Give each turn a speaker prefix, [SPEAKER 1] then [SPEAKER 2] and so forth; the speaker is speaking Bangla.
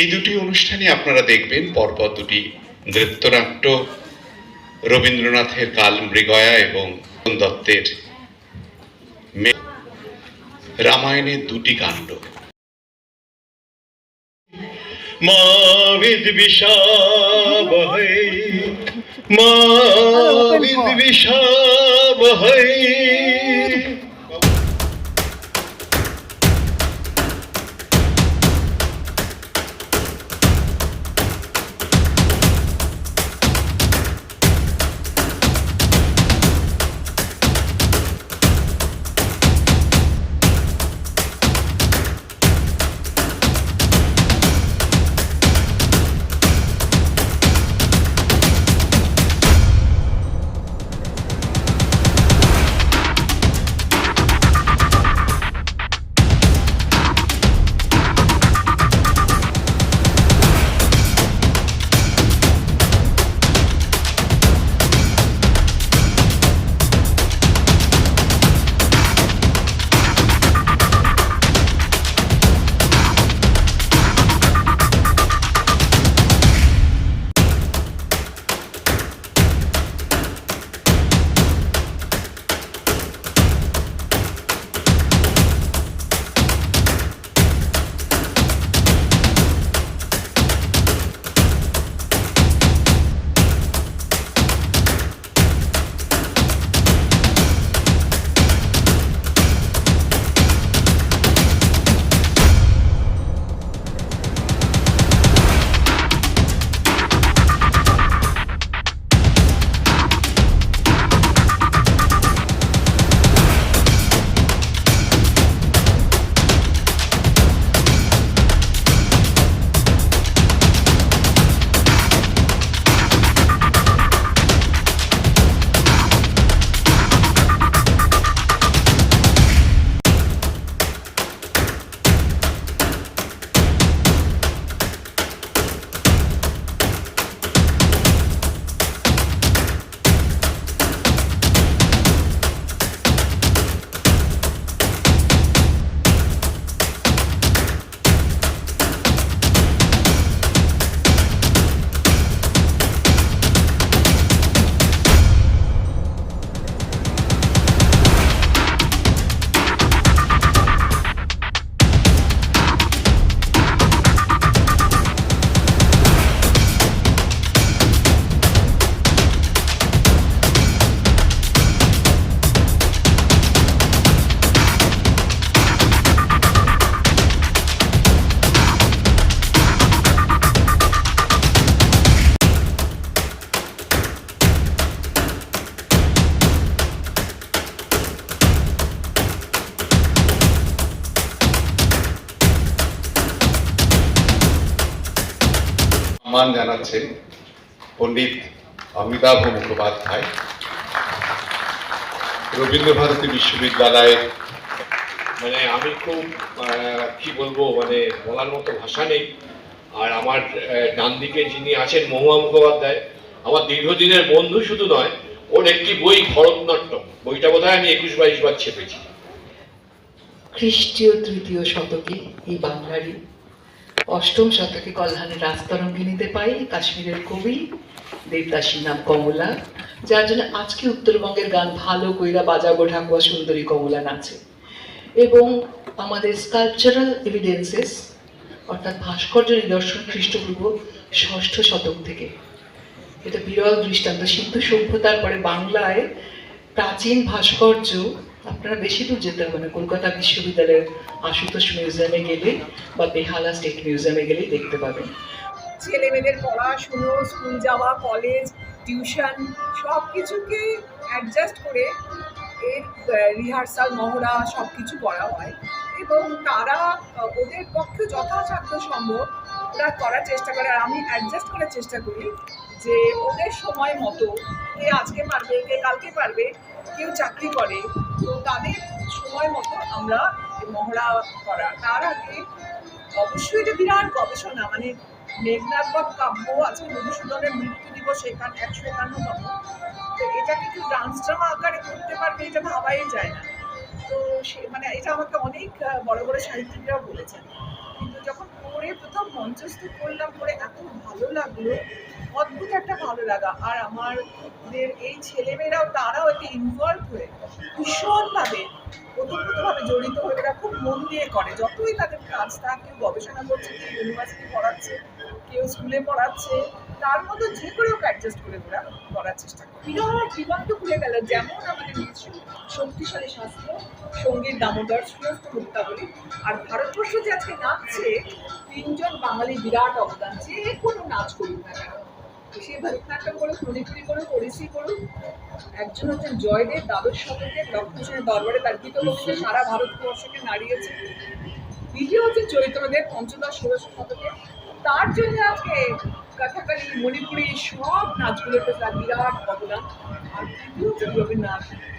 [SPEAKER 1] এই দুটি অনুষ্ঠানে আপনারা দেখবেন পরপর দুটি নৃত্যনাট্য। রবীন্দ্রনাথের কাল মৃগয়া এবং দত্তের রামায়ণের দুটি কাণ্ড।
[SPEAKER 2] মা বিদ্বিষাবহৈ মা বিদ্বিষাবহৈ
[SPEAKER 1] সম্মান জানাচ্ছেন পণ্ডিত অমিতাভ মুখোপাধ্যায় রবীন্দ্রভারতী বিশ্ববিদ্যালয়ের
[SPEAKER 3] মানে আমি খুব কি বলব মানে বলার মতো ভাষা নেই। আর আমার ডান দিকে যিনি আছেন মহুয়া মুখোপাধ্যায়, আমার দীর্ঘদিনের বন্ধু শুধু নয়, ওর একটি বই ভরতনাট্যম, বইটা বোধহয় আমি একুশ বাইশ বার ছেপেছি।
[SPEAKER 4] খ্রিস্টীয় তৃতীয় শতকে এই বাংলারই অষ্টম শতকে কল্যাণের রাস্তারঙ্গিনীতে পাই কাশ্মীরের কবি দেবদাসীর নাম কমলা, যার জন্য আজকে উত্তরবঙ্গের গান ভালো কইরা বাজাবো ঠাকুয়া সুন্দরী কমলা নাচে। এবং আমাদের স্কালচারাল এভিডেন্সেস অর্থাৎ ভাস্কর্য নিদর্শন খ্রিস্টপূর্ব ষষ্ঠ শতক থেকে। এটা বিরল দৃষ্টান্ত, সিন্ধু সভ্যতার পরে বাংলায় প্রাচীন ভাস্কর্য আপনারা বেশি দূর যেতে হবে না। কলকাতা বিশ্ববিদ্যালয়ের আশুতোষ মিউজিয়ামে গেলে বা বেহালা স্টেট মিউজিয়ামে গেলেই দেখতে পাবেন।
[SPEAKER 5] ছেলে মেয়েদের পড়াশুনো, স্কুল যাওয়া, কলেজ, টিউশন সব কিছুকে অ্যাডজাস্ট করে এর রিহার্সাল মহড়া সব কিছু করা হয় এবং তারা ওদের পক্ষে যথাসাধ্য সম্ভব ওরা করার চেষ্টা করে। আর আমি অ্যাডজাস্ট করার চেষ্টা করি। যে ওদের সময় মতো কে আজকে পারবে, কে কালকে পারবে, কেউ চাকরি করে, তো তাদের সময় মতো আমরা মহড়া করা। তার আগে অবশ্যই এটা বিরাট গবেষণা মানে মেঘনাথ বা কাব্য আজকে মধুসূদনের মৃত্যু দিবস এখান একশো একান্নতম। তো এটাকে কেউ ডান্স ড্রামা আকারে করতে পারবে এটা ভাবাই যায় না। তো সে মানে এটা আমাকে অনেক বড় বড় সাহিত্যিকরা বলেছেন। কিন্তু যখন পড়ে করে প্রথম মঞ্চস্থ করলাম করে এত ভালো লাগল অদ্ভুত একটা ভালো লাগা। আর আমাদের এই ছেলেমেয়েরাও, তারাও এতে ইনভলভ হয়ে ভীষণভাবে ওতপ্রোতভাবে জড়িত হয়ে এরা খুব মন দিয়ে করে। যতই তাদের কাজ থাক, কেউ গবেষণা করছে, কেউ ইউনিভার্সিটি পড়াচ্ছে, কেউ স্কুলে পড়াচ্ছে, তার মধ্যে যে করে ওকে অ্যাডজাস্ট করে ওরা করার চেষ্টা করে। বিরাট বিমানটা খুলে গেল। যেমন আমাদের নিজস্ব শক্তিশালী শাস্ত্র, সংগীত দামোদর সুরস্ত মুক্তাবলী, আর ভারতবর্ষ যে আজকে নাচছে, তিনজন বাঙালি বিরাট অবদান, যে কোনো নাচ করুক না কেন। সারা ভারতবর্ষকে নাড়িয়েছে। দ্বিতীয় হচ্ছে চৈত্রদেব ষোড়শ শতকে। তার জন্য আজকে কথাকালি মণিপুরি সব নাচগুলোতে তার বিরাট অবদান। আর তৃতীয় হচ্ছে রবীন্দ্রনাথ।